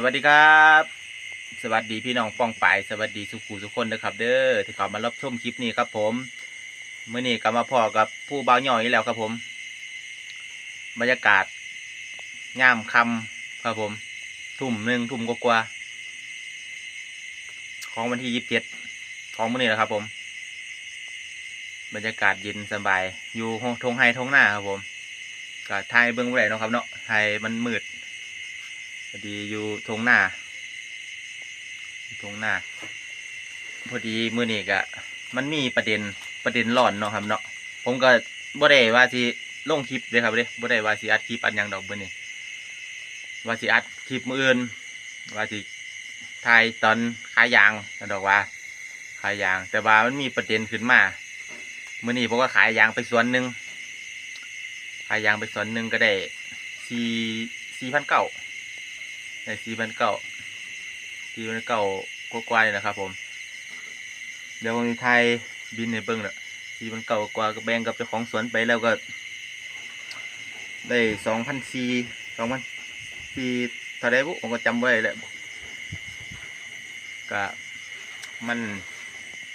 สวัสดีครับ สวัสดีพี่น้องป้องปายสวัสดีสุขูทุกคนนะครับ เด้อที่เขามารับชมคลิปนี้ครับ ผมเมื่อนี้ก็มาพอกับผู้บ่าวย่อยอีกแล้วครับผม บรรยากาศย่ามคำครับผม ทุ่มหนึ่งทุ่มกว่าของวันที่ยี่สิบเจ็ดของมื่อนี้แหละครับ ผม บรรยากาศเย็นสบาย อยู่ทงไฮทงหน้าครับผมก็ไทยเบิ้องไว้เนาะครับเนาะไทยมันมืด พอดีอยู่ทงหน้าทงหน้า พอดีมือนี้กะมันมีประเด็นประเด็นร้อนเนาะครับเนาะผมก็บ่ได้ว่าสิลงคลิปเลยครับเด้บ่ได้ว่าสิอัดคลิปอันยังดอกมื้อนี้ว่าสิอัดคลิปมืออื่นว่าสิถ่ายตอนขายยางดอกว่าขายยาง แต่ว่ามันมีประเด็นขึ้นมามื้อนี้ผมก็ขายยางไปสวนหนึ่งขายยางไปสวนหนึ่งก็ได้สี่สี่พันเก้า ในสี่พันเก้าสี่พันเก้ากว่าๆเลยนะครับ ผม เดี๋ยววันนี้ไทยบินในเบิ้งเนอะสี่พันเก้ากว่าก็แบ่งกับเจ้าของสวนไปแล้วก็ ได้สองพันสี่สองพันสี่เท่าไรบุผมก็จำไว้แหละก็มัน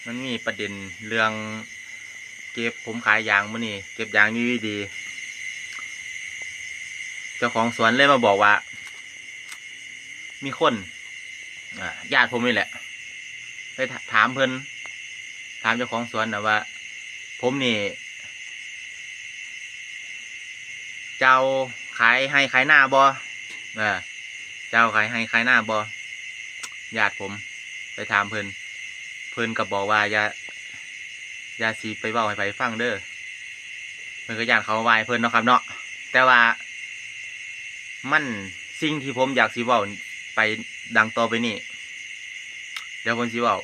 มันมีประเด็นเรื่องเก็บผมขายยางมื่อนี่เก็บยางอยู่ดี เจ้าของสวนเลยมาบอกว่า มีคนญาติผมนี่แหละ ไปถามเพิ่นถามเจ้าของสวนนะว่า ผมนี่ เจ้าขายให้ขายหน้าบอเออเจ้าขายให้ขายหน้าบอญาติผม ไปถามเพิ่นเพิ่นก็บอกว่าอย่าอย่าสีไปเบ้าให้ไปฟังเด้อเพิ่นก็ญาติเขาวายเพิ่นเนาะครับเนาะแต่ว่ามันสิ่งที่ผมอยากสีเบ้า ไปดังต่อไปนี่ เดี๋ยวผมสิเว้า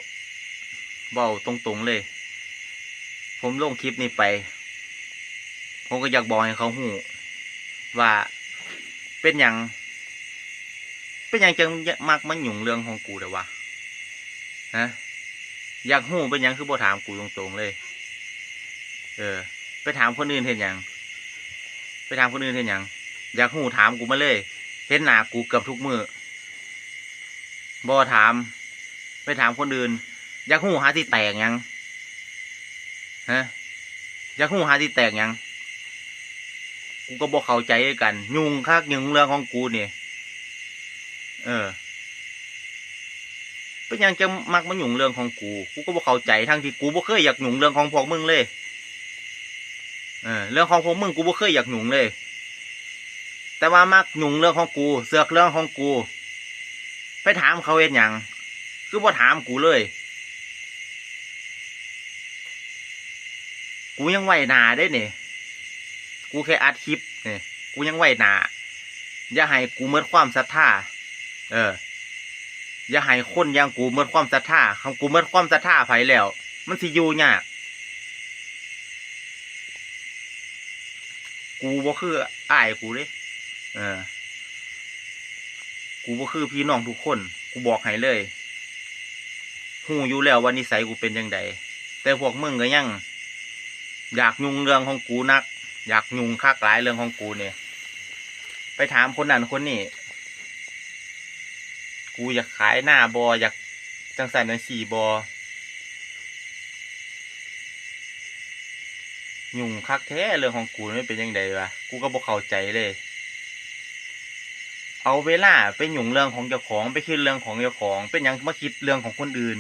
เว้าตรงๆเลย ผมลงคลิปนี้ไป ผมก็อยากบอกให้เขาหูว่าเป็นอย่าง เป็นอย่างจังมักมันหยุ่งเรื่องของกูเดี๋ยวะฮะอยากหูเป็นอย่างคือบ่ถามกูตรงๆเลย เออ ไปถามคนอื่นเห็นอย่างไปถามคนอื่นเห็นอย่างอยากหูถามกูมาเลย เห็นหน้ากูเกือบทุกมือ บอถาม ไปถามคนอื่นยากหูหาที่แตกยังฮะยากหูหาที่แตกยังกูก็บอกเข้าใจกัน ยุงคักยุงเรื่องของกูเนี่ยเออเป็นยังจะมักมาหยุ่งเรื่องของกู กูก็บอกเข้าใจทั้งที่กูบ่เคยอยากหยุ่งเรื่องของพวกมึงเลย เออ เรื่องของพวกมึงกูบ่เคยอยากหยุ่งเลย แต่ว่ามักหยุ่งเรื่องของกู เสือกเรื่องของกู ถามเขาเองยังคือบ่ถามกูเลย กูยังไหวหนาได้เนี่ยกูแค่อัดคลิปเนี่ยกูยังไหวหนาอย่าให้กูเมิดความศรัทธาเออ อย่าให้คนอยังกูเมิดความศรัทธาคำกูเมิดความศรัทธาไผแล้ว มันสิอยู่ยากกูบ่คืออ้ายกูเด้เออ กูบ่คือพี่น้องทุกคน กูบอกให้เลยหูอยู่แล้วว่านิสัยกูเป็นยังไงแต่พวกมึงก็ยังอยากยุ่งเรื่องของกูนัก อยากยุ่งคักหลายเรื่องของกูเนี่ยไปถามคนนั้นคนนี้กูอยากขายหน้าบออยากจังสันในสี่บอยุ่งคักแท้เรื่องของกูนี่เป็นยังไงวะกูก็บอกเข้าใจเลย เอาเวลาไปหยุ่งเรื่องของเจ้าของไปคิดเรื่องของเจ้าของ เป็นยังมาคิดเรื่องของคนอื่น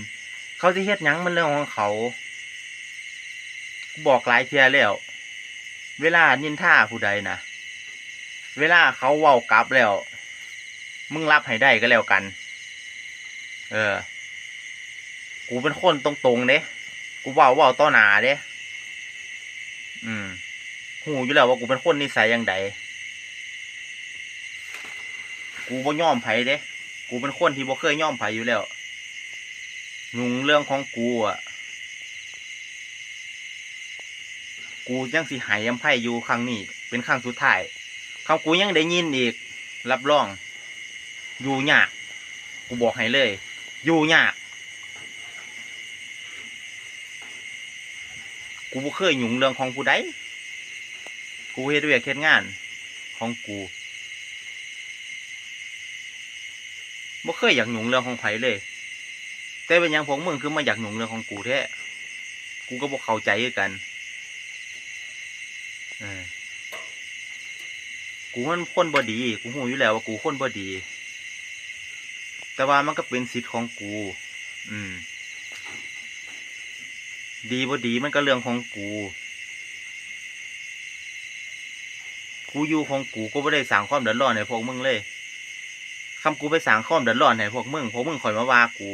เขาสิเฮ็ดยังมันเรื่องของเขา บอกหลายเทียแล้ว เวลานินท่าผู้ใดนะเวลาเขาเว้ากลับแล้ว มึงรับให้ได้ก็แล้วกัน เออ กูเป็นคนตรงๆเด้กูเว้าเว้าต่อหนาเด้อืมหูอยู่แล้วว่ากูเป็นคนนิสัยยังไง กูบ่ย่อมไผเด้ กูเป็นคนที่บ่เคยย่อมไผอยู่แล้วยุงเรื่องของกูอะ กูยังสิหายยำไพ่อยู่ครั้งนี้ เป็นครั้งสุดท้ายคำกูยังได้ยินอีก รับรอง อยู่ยาก กูบอกให้เลย อยู่ยาก กูบ่เคยหยุงเรื่องของผู้ใด กูเฮ็ดเวียกเฮ็ดงาน ของกู บ่เคยอยากหยุ่งเรื่องของไผเลย แต่เป็นหยังพวกมึงคือมาอยากหยุ่งเรื่องของกูแท้ กูก็บ่เข้าใจกันเออกูมันคนบ่ดี กูหูอยู่แล้วว่ากูคนบ่ดี แต่ว่ามันก็เป็นสิทธิ์ของกู อืม ดีบ่ดีมันก็เรื่องของกู กูอยู่ของกูก็ไม่ได้สร้างความเดือดร้อนให้พวกมึงเลย คำกูไปสร้างความเดือดร้อนให้พวกมึงพวกมึงคอยมาว่ากู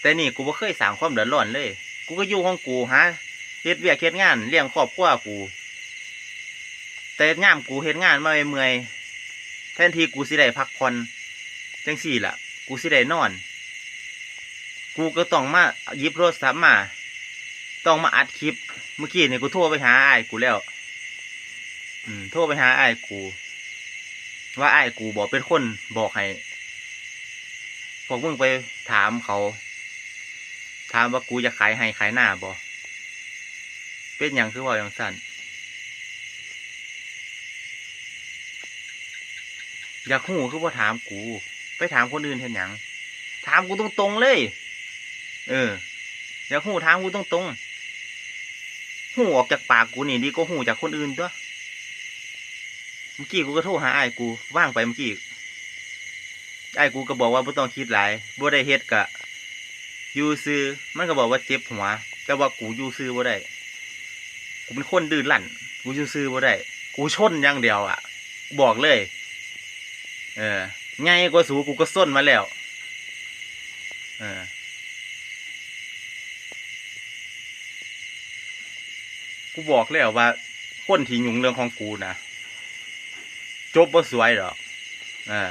แต่นี่กูไม่เคยสร้างความเดือดร้อนเลย กูก็อยู่ของกูฮะเฮ็ดเวียกเฮ็ดงานเลี้ยงครอบครัวกู แต่ย่ามกูเฮ็ดงานมาเมื่อยแทนที่กูสิได้พักผ่อนจังสี่ล่ะ กูสิได้นอน กูก็ต้องมายิบโทรศัพท์มา ต้องมาอัดคลิป เมื่อกี้เนี่ยกูโทรไปหาไอ้กูแล้ว อืม โทรไปหาไอ้กู ว่าไอ้กูบอกเป็นคนบอกให้พวกมึงไปถามเขา ถามว่ากูจะขายให้ขายหน้าบอเป็นอย่างคือว่าอย่างสั้นอยากหูคือว่าถามกู ไปถามคนอื่นเห็นหยังถามกูตรงๆเลย เอออยากหูถามกูตรงๆหูออกจากปากกูนี่ดีก็หูจากคนอื่นตัว เมื่อกี้กูก็โทรหาไอ้กูว่างไปเมื่อกี้ไอ้กูก็บอกว่าไม่ต้องคิดหลายบ่ได้เฮ็ดกะอยูซื้อมันก็บอกว่าเจ็บหัว แต่ว่ากูอยูซื้อบ่ได้กูเป็นคนดื้อรั้นกูอยูซื้อบ่ได้กูชนอย่างเดียวอะ บอกเลย เออไงกว่าสูกูก็ส้นมาแล้ว เออกูบอกแล้วว่าคนที่ยุ่งเรื่องของกูนะ จบบ่สวยหรอกเออ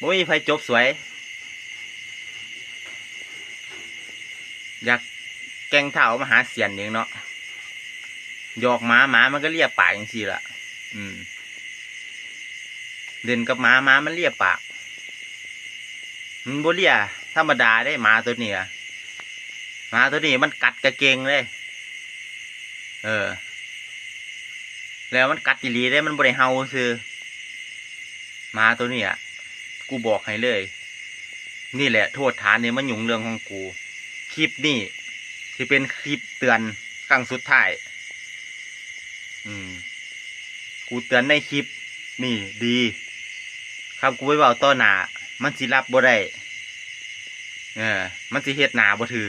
บ่มีใครจบสวย อยากแกงเท้ามาหาเสียนเองเนาะหยอกหมาหมามันก็เลียปากอย่างสี่ละอืมเล่นกับหมาหมามันเลียปากมันบ่เลียธรรมดาได้หมาตัวนี้อะหมาตัวนี้มันกัดกระเกงเลย เออ แล้วมันกัดอีหลีได้มันบริเฮาซื้อ มาตัวนี้อะกูบอกให้เลย นี่แหละ โทษฐานเนี่ยมันหยุ่งเรื่องของกู คลิปนี่ที่เป็นคลิปเตือนครั้งสุดท้าย อืม กูเตือนในคลิป นี่ดี ครับกูไปเบาต่อหนา มันสิรับบ่ได้ เออ มันสิเฮ็ดหนาบ่ถือ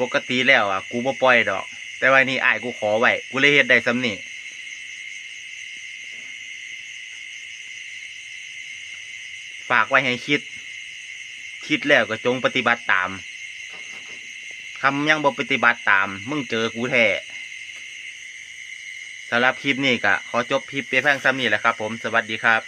ปกติแล้วอะ กูบ่ปล่อยดอก แต่ว่านี่อ้ายกูขอไว้ กูเลยเฮ็ดได้สำนี่ ฝากไว้ให้คิด คิดแล้วก็จงปฏิบัติตามคำยังบ่ปฏิบัติตาม มึงเจอกูแท้สำหรับคลิปนี้ก็ขอจบคลิปเพียงเท่านี้แหละครับ ผมสวัสดีครับ